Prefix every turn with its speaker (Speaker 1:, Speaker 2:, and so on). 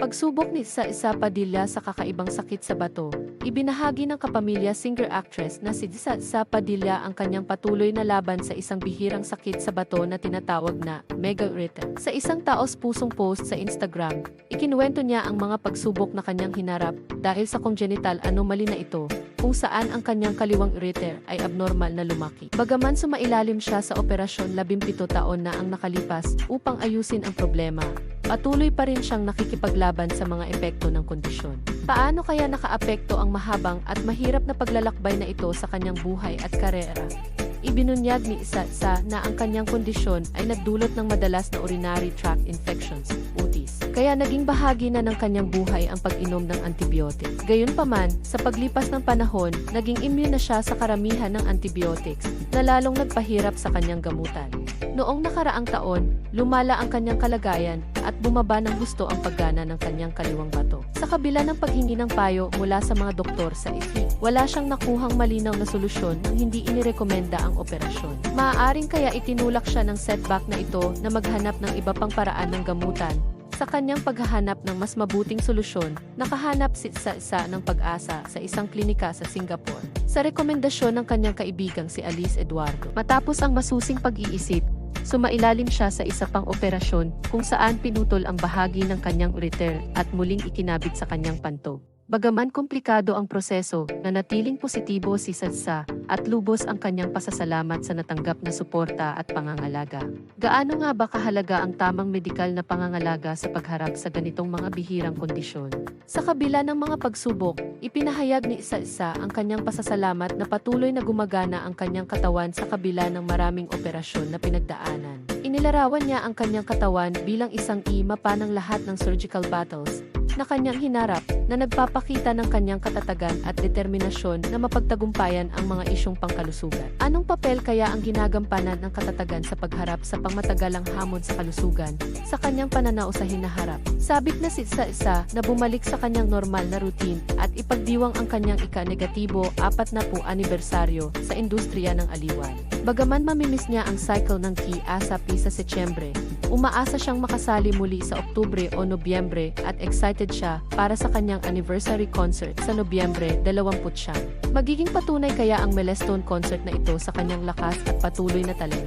Speaker 1: Pagsubok ni Sa Isa Padilla sa kakaibang sakit sa bato, ibinahagi ng kapamilya singer-actress na si Sa Isa Padilla ang kanyang patuloy na laban sa isang bihirang sakit sa bato na tinatawag na megaurethra. Sa isang taos pusong post sa Instagram, ikinuwento niya ang mga pagsubok na kanyang hinarap dahil sa congenital anomaly na ito, kung saan ang kanyang kaliwang ureter ay abnormal na lumaki. Bagaman sumailalim siya sa operasyon 17 taon na ang nakalipas upang ayusin ang problema, patuloy pa rin siyang nakikipaglaban sa mga epekto ng kondisyon. Paano kaya nakaapekto ang mahabang at mahirap na paglalakbay na ito sa kanyang buhay at karera? Ibinunyag ni Isa sa na ang kanyang kondisyon ay nagdulot ng madalas na urinary tract infections. Kaya naging bahagi na ng kanyang buhay ang pag-inom ng antibiotic. Gayunpaman, sa paglipas ng panahon, naging immune na siya sa karamihan ng antibiotics na lalong nagpahirap sa kanyang gamutan. Noong nakaraang taon, lumala ang kanyang kalagayan at bumaba ng gusto ang paggana ng kanyang kaliwang bato. Sa kabila ng paghingi ng payo mula sa mga doktor sa IFI, wala siyang nakuhang malinaw na solusyon nang hindi inirekomenda ang operasyon. Maaaring kaya itinulak siya ng setback na ito na maghanap ng iba pang paraan ng gamutan sa kanyang paghahanap ng mas mabuting solusyon, nakahanap si sa isa ng pag-asa sa isang klinika sa Singapore. Sa rekomendasyon ng kanyang kaibigang si Alice Eduardo. Matapos ang masusing pag-iisip, sumailalim siya sa isa pang operasyon kung saan pinutol ang bahagi ng kanyang ureter at muling ikinabit sa kanyang panto. Bagaman komplikado ang proseso, nanatiling positibo si Sadsa at lubos ang kanyang pasasalamat sa natanggap na suporta at pangangalaga. Gaano nga ba kahalaga ang tamang medikal na pangangalaga sa pagharap sa ganitong mga bihirang kondisyon? Sa kabila ng mga pagsubok, ipinahayag ni isa-isa ang kanyang pasasalamat na patuloy na gumagana ang kanyang katawan sa kabila ng maraming operasyon na pinagdaanan. Inilarawan niya ang kanyang katawan bilang isang ima pa ng lahat ng surgical battles na kanyang hinarap na nagpapakita ng kanyang katatagan at determinasyon na mapagtagumpayan ang mga isyong pangkalusugan. Anong papel kaya ang ginagampanan ng katatagan sa pagharap sa pangmatagalang hamon sa kalusugan sa kanyang pananaw sa hinaharap? Sabik na si sa isa na bumalik sa kanyang normal na routine at ipagdiwang ang kanyang ika-negatibo apat na po anibersaryo sa industriya ng aliwan. Bagaman mamimiss niya ang cycle ng Ki-Asapi sa Setyembre, umaasa siyang makasali muli sa Oktubre o Nobyembre at excited siya para sa kanyang anniversary concert sa Nobyembre 29. Magiging patunay kaya ang Melestone concert na ito sa kanyang lakas at patuloy na talento.